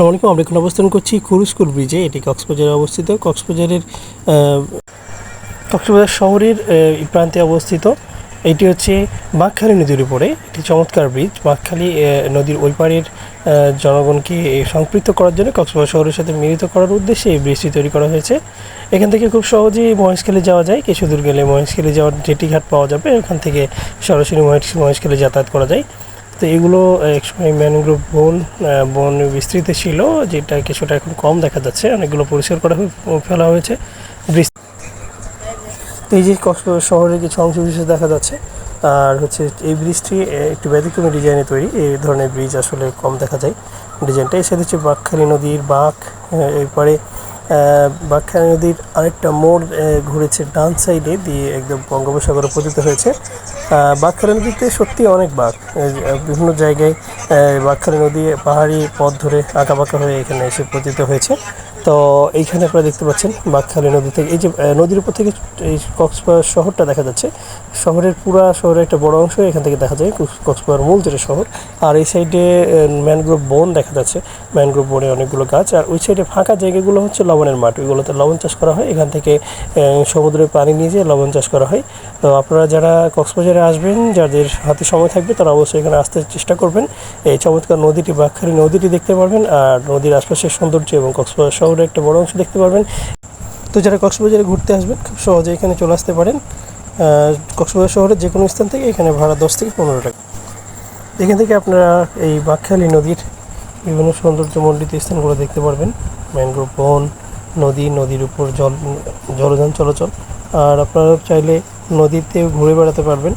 আসসালামু আলাইকুম আমরা এখন অবস্থান করছি কুরুস্কুর ব্রিজে। এটি কক্সবাজারে অবস্থিত। কক্সবাজারের কক্সবাজার শহরের প্রান্তে অবস্থিত। এটি হচ্ছে বাঁকখালী নদীর উপরে। একটি চমৎকার ব্রিজ। বাঁকখালী নদীর ওই পাড়ের জনগণকে সম্পৃক্ত করার জন্য কক্সবাজার শহরের সাথে মিলিত করার উদ্দেশ্যে এই ব্রিজটি তৈরি করা হয়েছে। এখান থেকে খুব সহজেই মহেশখালী যাওয়া যায়। কিছু দূর গেলে মহেশখালী যাওয়ার জেটি ঘাট পাওয়া যাবে এখান থেকে সরাসরি মহেশ, মহেশখালী যাতায়াত করা যায়। তো এগুলো একসময় ম্যানগ্রোভ বন বন বিস্তৃত ছিল যেটা কিছুটা এখন কম দেখা যাচ্ছে। অনেকগুলো পরিষ্কার করা ফেলা হয়েছে। এই যে কক্সবাজার শহরের কিছু অংশ বিশেষ দেখা যাচ্ছে। আর হচ্ছে এই ব্রিজটি একটু ব্যতিক্রমী ডিজাইনে তৈরি। এই ধরনের ব্রিজ আসলে কম দেখা যায় ডিজাইনটা। এর সাথে হচ্ছে বাঁকখালী নদীর আহ, এরপরে আহ, বাঁকখালী নদীর আরেকটা মোড় ঘুরেছে ডান সাইডে দিয়ে একদম বঙ্গোপসাগরে পতিত হয়েছে। বাঁকখালী নদীতে সত্যি অনেক বাঘ বিভিন্ন জায়গায় বাঁকখালী নদী পাহাড়ি পথ ধরে আঁকাবাঁকা হয়ে এখানে এসে পতিত হয়েছে। তো এইখানে আপনারা দেখতে পাচ্ছেন বাঁকখালী নদী থেকে, এই যে নদীর উপর থেকে এই কক্সবাজার শহরটা দেখা যাচ্ছে। শহরের পুরা শহরের একটা বড় অংশ এখান থেকে দেখা যায় কক্স- কক্সবাজার মূল যেটা শহর। আর এই সাইডে ম্যানগ্রোভ বন দেখা যাচ্ছে। ম্যানগ্রোভ বনে অনেকগুলো গাছ। আর ওই সাইডে ফাঁকা জায়গাগুলো হচ্ছে লবণের মাঠ। ওইগুলোতে লবণ চাষ করা হয়। এখান থেকে সমুদ্রের পানি নিয়ে যেয়ে লবণ চাষ করা হয়। তো আপনারা যারা কক্সবাজারে আসবেন, যাদের হাতে সময় থাকবে, তারা অবশ্যই এখানে আসতে চেষ্টা করবেন। এই চমৎকার নদীটি, বাঁকখালী নদীটি দেখতে পারবেন। আর নদীর আশপাশের সৌন্দর্য এবং কক্সবাজার শহরের একটা বড় অংশ দেখতে পারবেন। তো যারা কক্সবাজারে ঘুরতে আসবেন, খুব সহজে এখানে চলে আসতে পারেন। কক্সবাজার শহরের যে কোনো স্থান থেকে এখানে ভাড়া দশ থেকে পনেরো টাকা। এখান থেকে আপনারা এই বাঁকখালী নদীর বিভিন্ন সৌন্দর্যমণ্ডিত স্থানগুলো দেখতে পারবেন। ম্যানগ্রোভ বন, নদী, নদীর উপর জল, জলযান চলাচল। আর আপনারা চাইলে নদীতে ঘুরে বেড়াতে পারবেন।